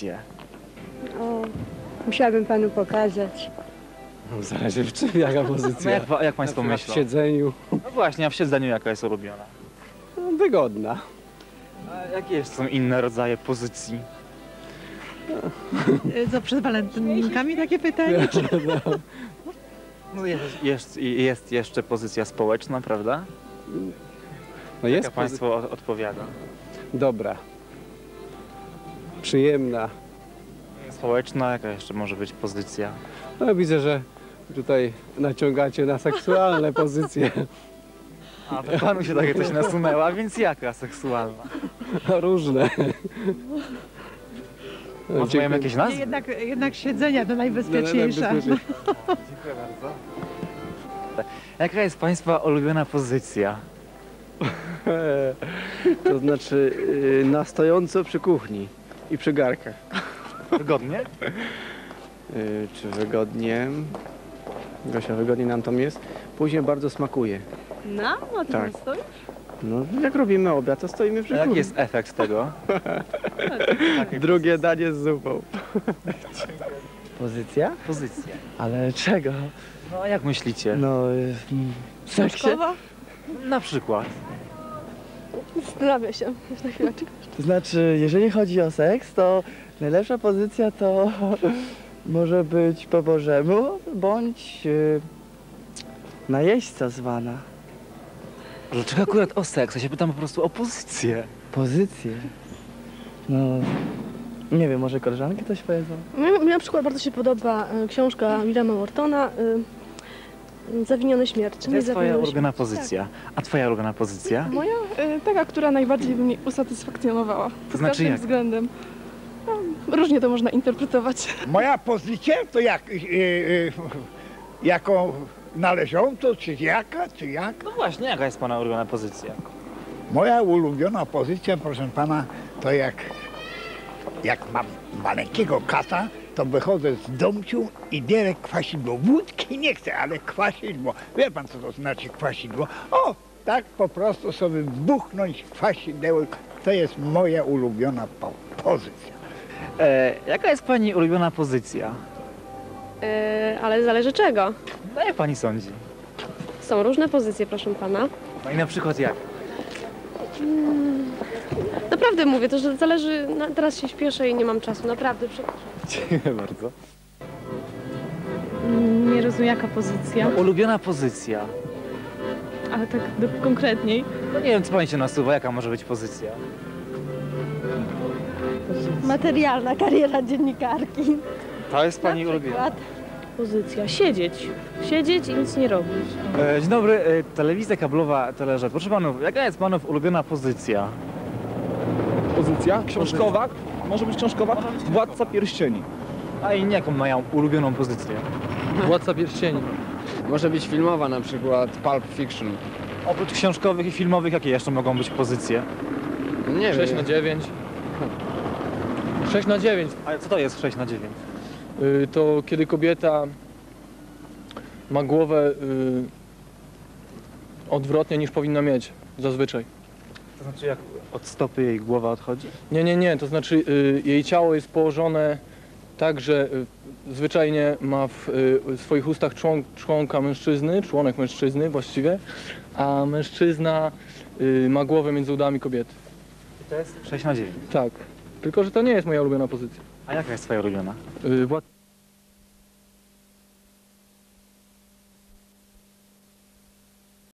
pozycję? O, musiałabym panu pokazać. No, zależy w czym, jaka No pozycja. jak, jak Państwo Na myślą? W siedzeniu. No właśnie, a w siedzeniu jaka jest ulubiona? No, wygodna. A jakie jeszcze są inne rodzaje pozycji? Co przed walentynkami takie pytanie? No jest, jest, jest jeszcze pozycja społeczna, prawda? No Jak jest Państwo odpowiada? Dobra. Przyjemna. Społeczna, jaka jeszcze może być pozycja? No widzę, że tutaj naciągacie na seksualne pozycje. A to panu się takie coś nasunęła, więc jaka seksualna? Różne. No, Może mają jakieś nazwy? Jednak, jednak siedzenia to najbezpieczniejsza. Dziękuję bardzo. Jaka jest Państwa ulubiona pozycja? To znaczy y, na stojąco przy kuchni i przy garkach. Wygodnie? Y, Czy wygodnie? Gosia, wygodnie nam tam jest. Później bardzo smakuje. No, o tym Tak. No, jak robimy obiad, to stoimy przy A jaki jest efekt tego? Drugie danie z zupą. Pozycja? Pozycja. Ale czego? No jak myślicie? No, y, mm, w? Książkowa? Na przykład. Zastanawiam się na chwileczkę. To znaczy, jeżeli chodzi o seks, to najlepsza pozycja to może być po bożemu, bądź y, najeźdźca zwana. Dlaczego akurat o seks? Ja się pytam po prostu o pozycję. Pozycję. No, nie wiem, może koleżanki coś powiedzą? Mnie, mnie na przykład bardzo się podoba e, książka Willema Mortona y, Zawinione śmierci. To jest twoja ulubiona pozycja. A twoja ulubiona pozycja? Moja? Y, taka, która najbardziej by mnie usatysfakcjonowała. Pod znaczy jak? względem. No, różnie to można interpretować. Moja pozycja to jak, y, y, jaką należącą, czy jaka, czy jak? No właśnie, jaka jest pana ulubiona pozycja? Moja ulubiona pozycja, proszę pana, to jak, jak mam maleńkiego kata, to wychodzę z domciu i bierę kwasidło. Wódki nie chcę, ale kwasidło. Wie pan, co to znaczy kwasidło? O, tak po prostu sobie buchnąć kwasidełek. To jest moja ulubiona po pozycja. E, jaka jest pani ulubiona pozycja? E, ale zależy czego. No jak pani sądzi? Są różne pozycje, proszę pana. No i na przykład jak? Naprawdę mówię, to że zależy, na, teraz się śpieszę i nie mam czasu, naprawdę. przepraszam. Dziękuję bardzo. Nie rozumiem jaka pozycja, Ulubiona pozycja. ale tak do, konkretniej. No nie wiem, co pani się nasuwa, jaka może być pozycja? Materialna kariera dziennikarki. To jest pani ulubiona. Pozycja. Siedzieć. Siedzieć i nic nie robić. E, dzień dobry, e, telewizja kablowa Teleżet. Proszę panów, jaka jest panów ulubiona pozycja? Pozycja książkowa, może być książkowa, Władca Pierścieni. A inni jaką mają ulubioną pozycję? Władca pierścieni. Może być filmowa na przykład Pulp Fiction. Oprócz książkowych i filmowych, jakie jeszcze mogą być pozycje? Nie 6 wiem. na 9. 6 na 9 A co to jest 6 na 9? y, to kiedy kobieta ma głowę y, odwrotnie niż powinna mieć zazwyczaj. To znaczy jak od stopy jej głowa odchodzi? Nie, nie, nie, to znaczy y, jej ciało jest położone tak, że y, zwyczajnie ma w y, swoich ustach człon, członka mężczyzny, członek mężczyzny właściwie, a mężczyzna y, ma głowę między udami kobiety. To jest 6 na 9. Tak, tylko że to nie jest moja ulubiona pozycja. A jaka jest twoja ulubiona? Y,